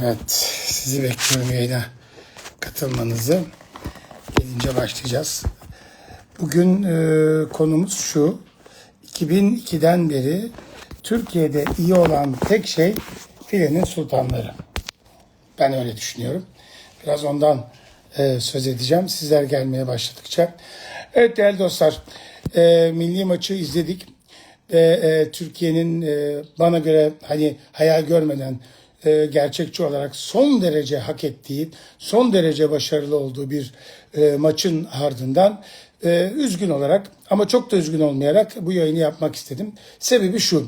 Evet, sizi bekliyorum yayına katılmanızı. Gelince başlayacağız. Bugün e, konumuz şu. 2002'den beri Türkiye'de iyi olan tek şey filenin sultanları. Ben öyle düşünüyorum. Biraz ondan e, söz edeceğim. Sizler gelmeye başladıkça. Evet değerli dostlar, e, milli maçı izledik ve e, Türkiye'nin e, bana göre hani hayal görmeden gerçekçi olarak son derece hak ettiği, son derece başarılı olduğu bir e, maçın ardından e, üzgün olarak ama çok da üzgün olmayarak bu yayını yapmak istedim. Sebebi şu.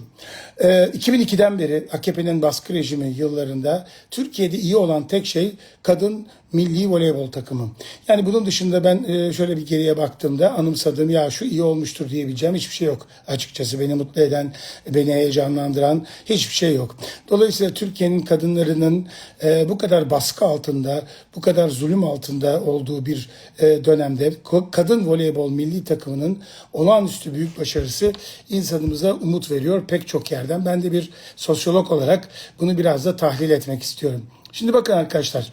E, 2002'den beri AKP'nin baskı rejimi yıllarında Türkiye'de iyi olan tek şey kadın milli voleybol takımı. Yani bunun dışında ben e, şöyle bir geriye baktığımda anımsadığım ya şu iyi olmuştur diyebileceğim hiçbir şey yok. Açıkçası beni mutlu eden, beni heyecanlandıran hiçbir şey yok. Dolayısıyla Türkiye'nin kadınlarının e, bu kadar baskı altında, bu kadar zulüm altında olduğu bir dönemde ko- kadın voleybol milli takımının olağanüstü büyük başarısı insanımıza umut veriyor pek çok yerden. Ben de bir sosyolog olarak bunu biraz da tahlil etmek istiyorum. Şimdi bakın arkadaşlar,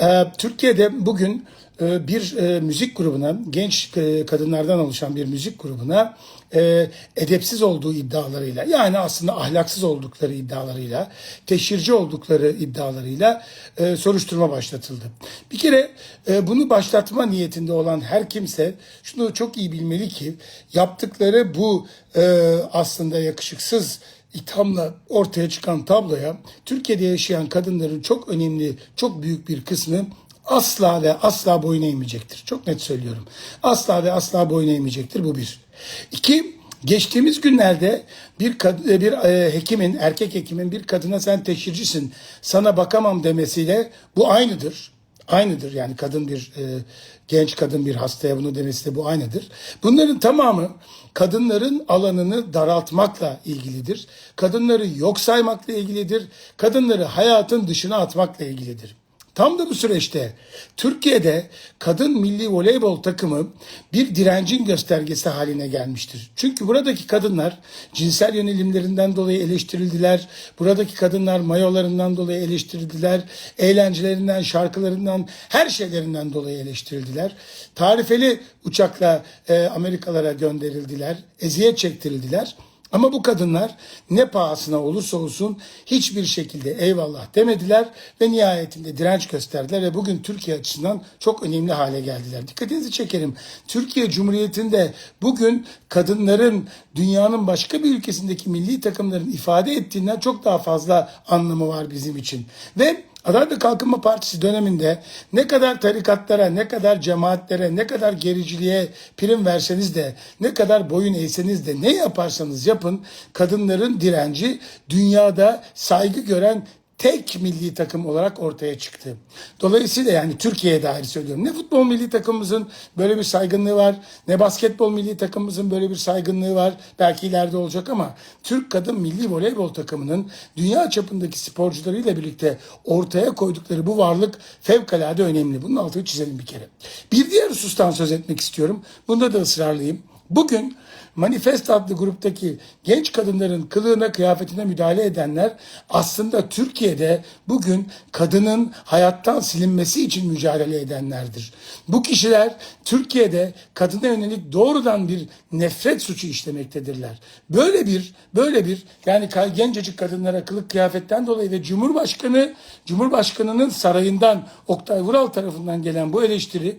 e, Türkiye'de bugün e, bir e, müzik grubuna, genç e, kadınlardan oluşan bir müzik grubuna e, edepsiz olduğu iddialarıyla, yani aslında ahlaksız oldukları iddialarıyla, teşhirci oldukları iddialarıyla e, soruşturma başlatıldı. Bir kere e, bunu başlatma niyetinde olan her kimse şunu çok iyi bilmeli ki yaptıkları bu e, aslında yakışıksız ithamla ortaya çıkan tabloya Türkiye'de yaşayan kadınların çok önemli, çok büyük bir kısmı asla ve asla boyun eğmeyecektir. Çok net söylüyorum. Asla ve asla boyun eğmeyecektir bu bir. İki, geçtiğimiz günlerde bir kad- bir e, hekimin, erkek hekimin bir kadına sen teşhircisin, sana bakamam demesiyle bu aynıdır. Aynıdır yani kadın bir e, genç kadın bir hastaya bunu demesi de bu aynıdır. Bunların tamamı kadınların alanını daraltmakla ilgilidir. Kadınları yok saymakla ilgilidir. Kadınları hayatın dışına atmakla ilgilidir. Tam da bu süreçte Türkiye'de kadın milli voleybol takımı bir direncin göstergesi haline gelmiştir. Çünkü buradaki kadınlar cinsel yönelimlerinden dolayı eleştirildiler. Buradaki kadınlar mayolarından dolayı eleştirildiler. Eğlencelerinden, şarkılarından, her şeylerinden dolayı eleştirildiler. Tarifeli uçakla e, Amerikalara gönderildiler. Eziyet çektirildiler. Ama bu kadınlar ne pahasına olursa olsun hiçbir şekilde eyvallah demediler ve nihayetinde direnç gösterdiler ve bugün Türkiye açısından çok önemli hale geldiler. Dikkatinizi çekerim. Türkiye Cumhuriyeti'nde bugün kadınların dünyanın başka bir ülkesindeki milli takımların ifade ettiğinden çok daha fazla anlamı var bizim için. Ve Adalet ve Kalkınma Partisi döneminde ne kadar tarikatlara, ne kadar cemaatlere, ne kadar gericiliğe prim verseniz de, ne kadar boyun eğseniz de, ne yaparsanız yapın, kadınların direnci dünyada saygı gören tek milli takım olarak ortaya çıktı. Dolayısıyla yani Türkiye'ye dair söylüyorum. Ne futbol milli takımımızın böyle bir saygınlığı var, ne basketbol milli takımımızın böyle bir saygınlığı var. Belki ileride olacak ama Türk kadın milli voleybol takımının dünya çapındaki sporcularıyla birlikte ortaya koydukları bu varlık fevkalade önemli. Bunun altını çizelim bir kere. Bir diğer husustan söz etmek istiyorum. Bunda da ısrarlıyım. Bugün Manifest adlı gruptaki genç kadınların kılığına kıyafetine müdahale edenler aslında Türkiye'de bugün kadının hayattan silinmesi için mücadele edenlerdir. Bu kişiler Türkiye'de kadına yönelik doğrudan bir nefret suçu işlemektedirler. Böyle bir böyle bir yani gencecik kadınlara kılık kıyafetten dolayı ve Cumhurbaşkanı Cumhurbaşkanının sarayından Oktay Vural tarafından gelen bu eleştiri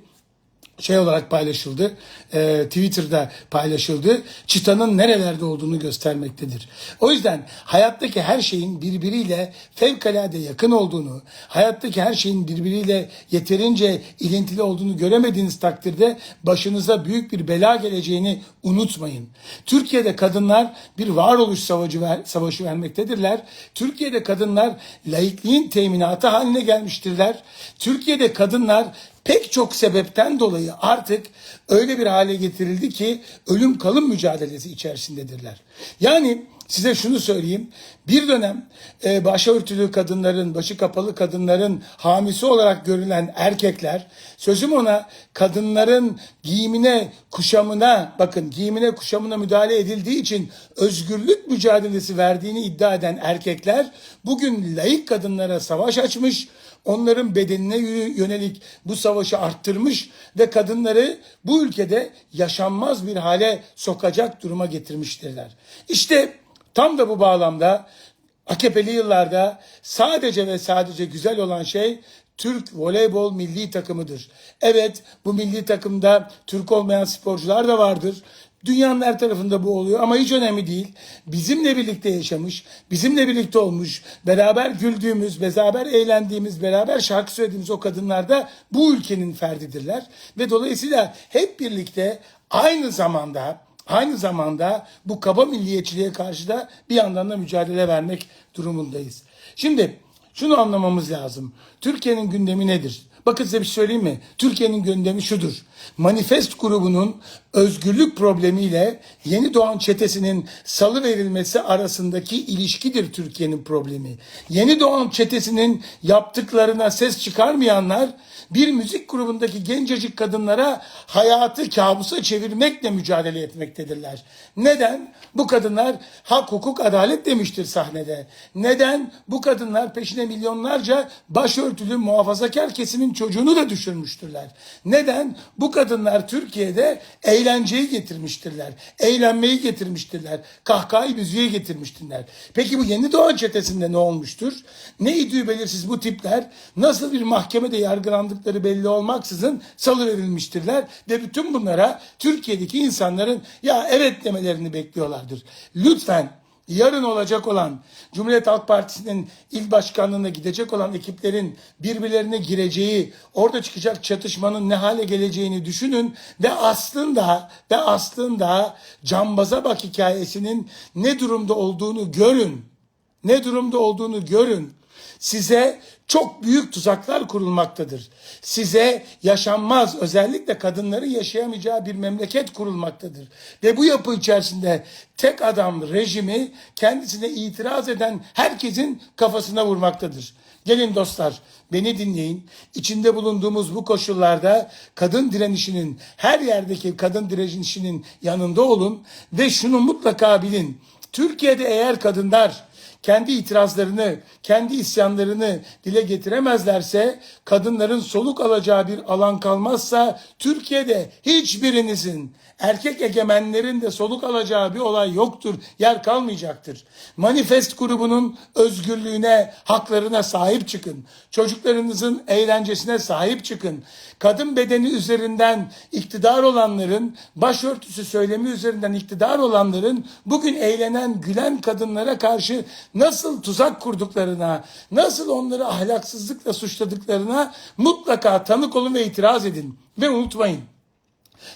şey olarak paylaşıldı. e, Twitter'da paylaşıldı. Çıtanın nerelerde olduğunu göstermektedir. O yüzden hayattaki her şeyin birbiriyle fevkalade yakın olduğunu, hayattaki her şeyin birbiriyle yeterince ilintili olduğunu göremediğiniz takdirde başınıza büyük bir bela geleceğini unutmayın. Türkiye'de kadınlar bir varoluş savaşı, ver, savaşı vermektedirler. Türkiye'de kadınlar laikliğin teminatı haline gelmiştirler. Türkiye'de kadınlar pek çok sebepten dolayı artık öyle bir hale getirildi ki ölüm kalım mücadelesi içerisindedirler. Yani size şunu söyleyeyim. Bir dönem e, başörtülü kadınların, başı kapalı kadınların hamisi olarak görülen erkekler, sözüm ona kadınların giyimine, kuşamına, bakın giyimine, kuşamına müdahale edildiği için özgürlük mücadelesi verdiğini iddia eden erkekler, bugün layık kadınlara savaş açmış, onların bedenine yönelik bu savaşı arttırmış ve kadınları bu ülkede yaşanmaz bir hale sokacak duruma getirmiştirler. İşte tam da bu bağlamda AKP'li yıllarda sadece ve sadece güzel olan şey Türk voleybol milli takımıdır. Evet bu milli takımda Türk olmayan sporcular da vardır. Dünyanın her tarafında bu oluyor ama hiç önemli değil. Bizimle birlikte yaşamış, bizimle birlikte olmuş, beraber güldüğümüz, beraber eğlendiğimiz, beraber şarkı söylediğimiz o kadınlar da bu ülkenin ferdidirler. Ve dolayısıyla hep birlikte aynı zamanda aynı zamanda bu kaba milliyetçiliğe karşı da bir yandan da mücadele vermek durumundayız. Şimdi şunu anlamamız lazım. Türkiye'nin gündemi nedir? Bakın size bir şey söyleyeyim mi? Türkiye'nin gündemi şudur. Manifest grubunun özgürlük problemiyle yeni doğan çetesinin salı verilmesi arasındaki ilişkidir Türkiye'nin problemi. Yeni doğan çetesinin yaptıklarına ses çıkarmayanlar bir müzik grubundaki gencecik kadınlara hayatı kabusa çevirmekle mücadele etmektedirler. Neden? Bu kadınlar hak, hukuk, adalet demiştir sahnede. Neden? Bu kadınlar peşine milyonlarca başörtülü muhafazakar kesimin çocuğunu da düşürmüştürler. Neden? Bu kadınlar Türkiye'de eğlenceyi getirmiştirler. Eğlenmeyi getirmiştirler. Kahkahayı müziğe getirmiştirler. Peki bu yeni doğan çetesinde ne olmuştur? Ne idüğü belirsiz bu tipler nasıl bir mahkemede yargılandıkları belli olmaksızın salı verilmiştirler ve bütün bunlara Türkiye'deki insanların ya evet demelerini bekliyorlardır. Lütfen yarın olacak olan Cumhuriyet Halk Partisi'nin il başkanlığına gidecek olan ekiplerin birbirlerine gireceği, orada çıkacak çatışmanın ne hale geleceğini düşünün ve aslında ve aslında Cambaza Bak hikayesinin ne durumda olduğunu görün. Ne durumda olduğunu görün. Size çok büyük tuzaklar kurulmaktadır. Size yaşanmaz, özellikle kadınların yaşayamayacağı bir memleket kurulmaktadır. Ve bu yapı içerisinde tek adam rejimi kendisine itiraz eden herkesin kafasına vurmaktadır. Gelin dostlar, beni dinleyin. İçinde bulunduğumuz bu koşullarda kadın direnişinin, her yerdeki kadın direnişinin yanında olun ve şunu mutlaka bilin. Türkiye'de eğer kadınlar kendi itirazlarını, kendi isyanlarını dile getiremezlerse, kadınların soluk alacağı bir alan kalmazsa Türkiye'de hiçbirinizin erkek egemenlerin de soluk alacağı bir olay yoktur, yer kalmayacaktır. Manifest grubunun özgürlüğüne, haklarına sahip çıkın. Çocuklarınızın eğlencesine sahip çıkın. Kadın bedeni üzerinden iktidar olanların, başörtüsü söylemi üzerinden iktidar olanların bugün eğlenen, gülen kadınlara karşı nasıl tuzak kurduklarına, nasıl onları ahlaksızlıkla suçladıklarına mutlaka tanık olun ve itiraz edin. Ve unutmayın.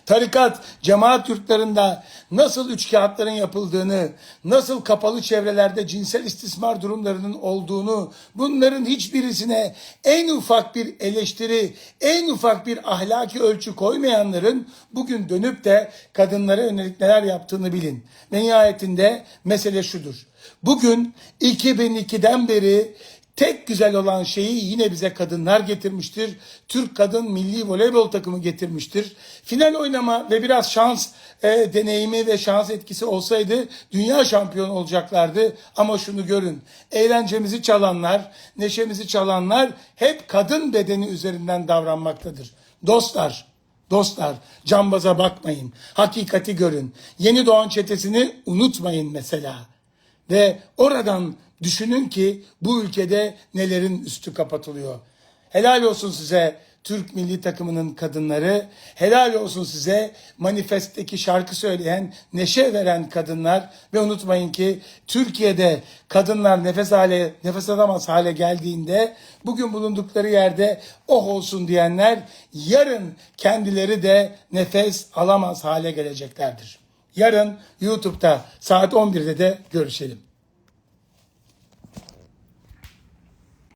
Tarikat, cemaat yurtlarında nasıl üç kağıtların yapıldığını, nasıl kapalı çevrelerde cinsel istismar durumlarının olduğunu, bunların hiçbirisine en ufak bir eleştiri, en ufak bir ahlaki ölçü koymayanların bugün dönüp de kadınlara yönelik neler yaptığını bilin. Ve nihayetinde mesele şudur. Bugün 2002'den beri Tek güzel olan şeyi yine bize kadınlar getirmiştir. Türk kadın milli voleybol takımı getirmiştir. Final oynama ve biraz şans e, deneyimi ve şans etkisi olsaydı dünya şampiyonu olacaklardı. Ama şunu görün. Eğlencemizi çalanlar, neşemizi çalanlar hep kadın bedeni üzerinden davranmaktadır. Dostlar, Dostlar cambaza bakmayın. Hakikati görün. Yeni doğan çetesini unutmayın mesela. Ve oradan düşünün ki bu ülkede nelerin üstü kapatılıyor. Helal olsun size Türk milli takımının kadınları, helal olsun size manifestteki şarkı söyleyen, neşe veren kadınlar ve unutmayın ki Türkiye'de kadınlar nefes hale nefes alamaz hale geldiğinde bugün bulundukları yerde oh olsun diyenler yarın kendileri de nefes alamaz hale geleceklerdir. Yarın YouTube'da saat 11'de de görüşelim.